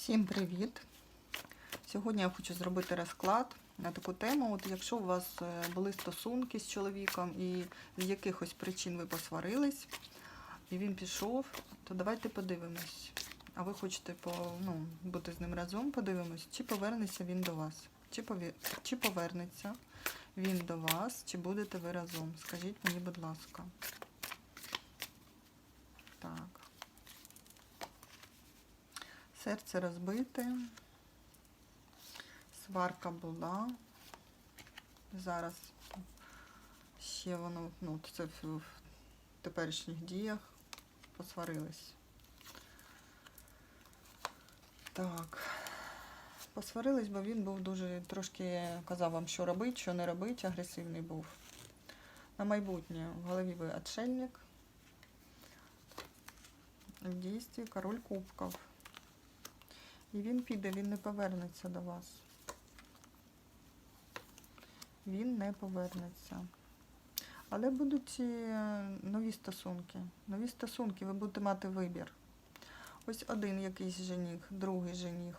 Всім привіт! Сьогодні я хочу зробити розклад на таку тему. От якщо у вас е, були стосунки з чоловіком і з якихось причин ви посварились, і він пішов, то давайте подивимось. А ви хочете по, ну, бути з ним разом, подивимось, чи повернеться він до вас, чи, пові... чи повернеться він до вас, чи будете ви разом. Скажіть мені, будь ласка. Так. Серце розбите. Сварка була. Зараз ще воно, ну, це в, теперішніх діях посварились. Так. Посварились, бо він був дуже трошки казав вам, що робить, що не робить, агресивний був. На майбутнє в голові ви отшельник. В дійстві король кубків. І він піде, він не повернеться до вас. Він не повернеться. Але будуть е, нові стосунки. Нові стосунки, ви будете мати вибір. Ось один якийсь жених, другий жених.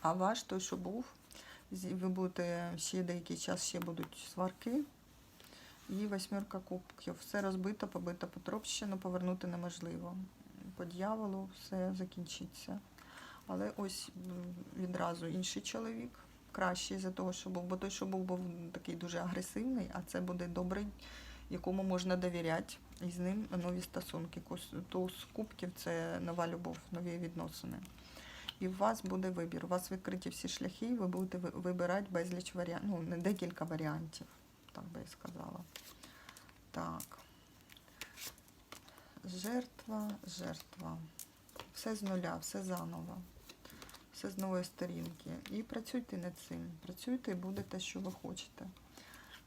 А ваш той, що був, ви будете ще деякий час ще будуть сварки. І восьмерка кубків. Все розбито, побито, потрощено, повернути неможливо. По дьяволу все закінчиться. Але ось відразу інший чоловік, кращий за того, що був, бо той, що був, був такий дуже агресивний, а це буде добрий, якому можна довіряти, і з ним нові стосунки. Туз кубків це нова любов, нові відносини. І у вас буде вибір. У вас відкриті всі шляхи, і ви будете вибирати безліч варіантів, ну, не декілька варіантів, так би я сказала. Так. Жертва, жертва. Все з нуля, все заново. Все з нової сторінки. І працюйте над цим. Працюйте і буде те, що ви хочете.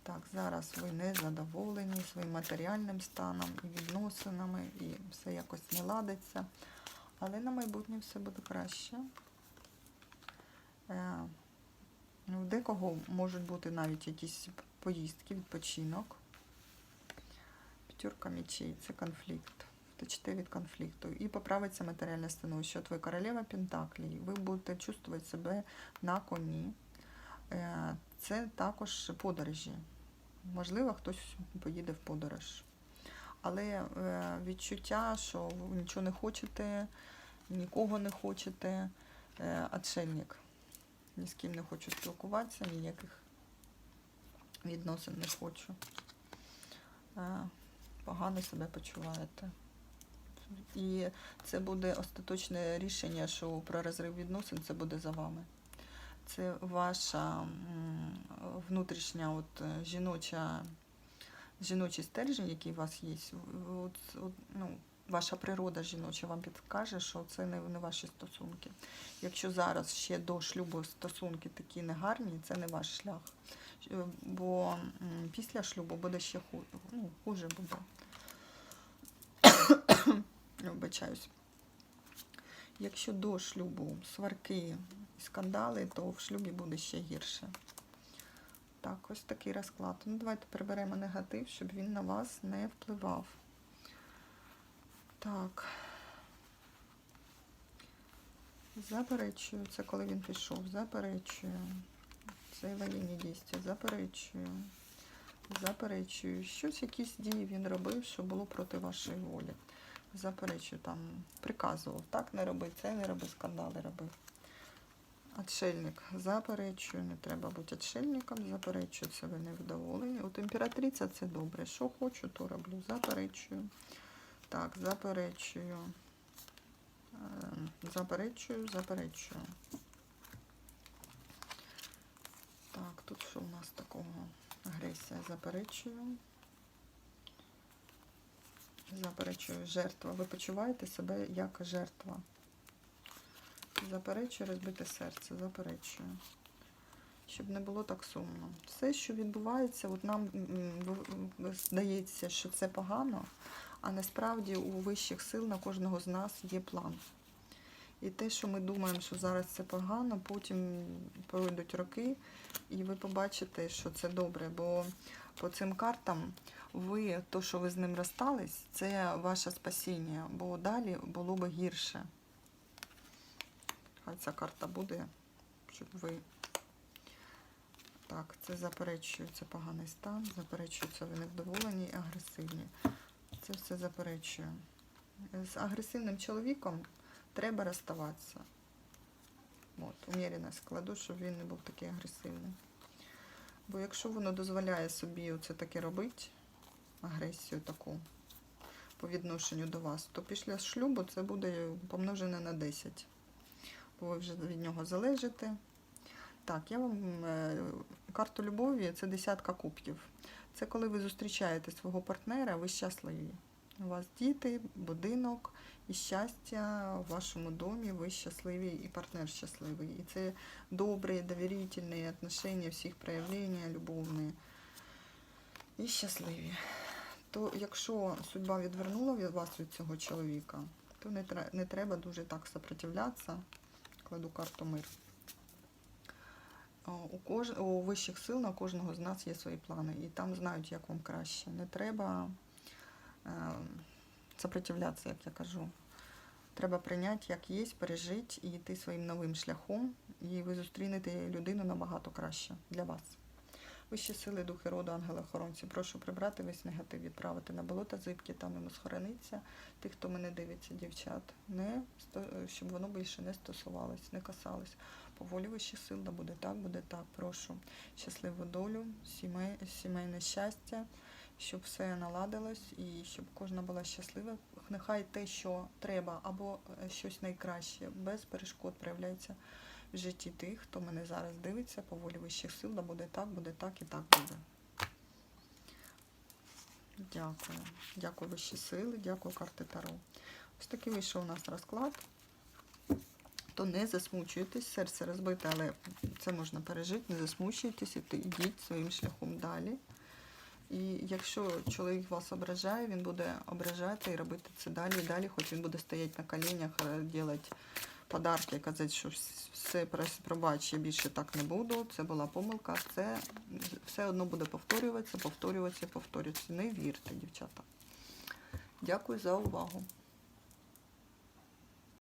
Так, зараз ви не задоволені своїм матеріальним станом і відносинами, і все якось не ладиться. Але на майбутнє все буде краще. Е, ну, декого можуть бути навіть якісь поїздки, відпочинок. П'ятерка мечей це конфлікт. Втечете від конфлікту. І поправиться матеріальне становище. От ви королева Пентаклі. Ви будете чувствувати себе на коні. Е, Це також подорожі. Можливо, хтось поїде в подорож. Але е, відчуття, що ви нічого не хочете, нікого не хочете, е, отшельник. Ні з ким не хочу спілкуватися, ніяких відносин не хочу. Погано себе почуваєте. І це буде остаточне рішення, що про розрив відносин це буде за вами. Це ваша внутрішня от, жіноча, жіночий стержень, який у вас є. От, от, ну, ваша природа жіноча вам підкаже, що це не, ваші стосунки. Якщо зараз ще до шлюбу стосунки такі негарні, це не ваш шлях. Е, Бо після шлюбу буде ще хуже, ну, хуже буде. Вибачаюсь. Якщо до шлюбу сварки і скандали, то в шлюбі буде ще гірше. Так, ось такий розклад. Ну, давайте приберемо негатив, щоб він на вас не впливав. Так. Заперечую. Це коли він пішов. Заперечую. Це воєнні дійства. Заперечую. Заперечую. Щось, якісь дії він робив, що було проти вашої волі. Заперечую, там приказував. Так не роби, це не роби, скандали робив. Отшельник. Заперечую, не треба бути отшельником. Заперечую, це ви невдоволені. От імператриця це добре. Що хочу, то роблю. Заперечую. Так, заперечую. Ем, Заперечую, заперечую. Так, тут що у нас такого? Агресія заперечую. Заперечую жертва. Ви почуваєте себе як жертва. Заперечую розбите серце, заперечую. Щоб не було так сумно. Все, що відбувається, от нам здається, що це погано, а насправді у вищих сил на кожного з нас є план. І те, що ми думаємо, що зараз це погано, потім пройдуть роки, і ви побачите, що це добре. Бо по цим картам ви, то, що ви з ним розстались, це ваше спасіння, бо далі було би гірше. Хай ця карта буде, щоб ви. Так, це заперечується поганий стан, заперечується ви невдоволені і агресивні. Це все заперечує. З агресивним чоловіком треба розставатися. От, умірено складу, щоб він не був такий агресивний. Бо якщо воно дозволяє собі оце таке робити, агресію таку по відношенню до вас, то після шлюбу це буде помножене на 10. Бо ви вже від нього залежите. Так, я вам е, карту любові це десятка кубків. Це коли ви зустрічаєте свого партнера, ви щасливі. У вас діти, будинок і щастя в вашому домі, ви щасливі і партнер щасливий. І це добрі, довірительні отношення, всіх проявлення, любовні і щасливі. То якщо судьба відвернула від вас від цього чоловіка, то не треба дуже так сопротивлятися. Кладу карту мир. У, кож... у вищих сил на кожного з нас є свої плани, і там знають, як вам краще. Не треба е, сопротивлятися, як я кажу. Треба прийняти, як є, пережити і йти своїм новим шляхом, і ви зустрінете людину набагато краще для вас. Вищі сили, духи роду, ангели-охоронці, прошу прибрати весь негатив, відправити на болота зибки, там йому схорониться. Тих, хто мене дивиться, дівчат, не щоб воно більше не стосувалось, не касалось. Волі вищих сил, да буде так, буде так. Прошу щасливу долю, сімей, сімейне щастя, щоб все наладилось і щоб кожна була щаслива. Нехай те, що треба, або е, щось найкраще, без перешкод проявляється в житті тих, хто мене зараз дивиться, по волі вищих сил, буде так, буде так і так буде. Дякую. Дякую вищі сили, дякую карти Таро. Ось такий вийшов у нас розклад. То не засмучуйтесь, серце розбите, але це можна пережити, не засмучуйтесь, йдіть своїм шляхом далі. І якщо чоловік вас ображає, він буде ображати і робити це далі і далі, хоч він буде стояти на коленях, робити подарки, казати, що все пробач, я більше так не буду, це була помилка, це все одно буде повторюватися, повторюватися, повторюватися. Не вірте, дівчата. Дякую за увагу.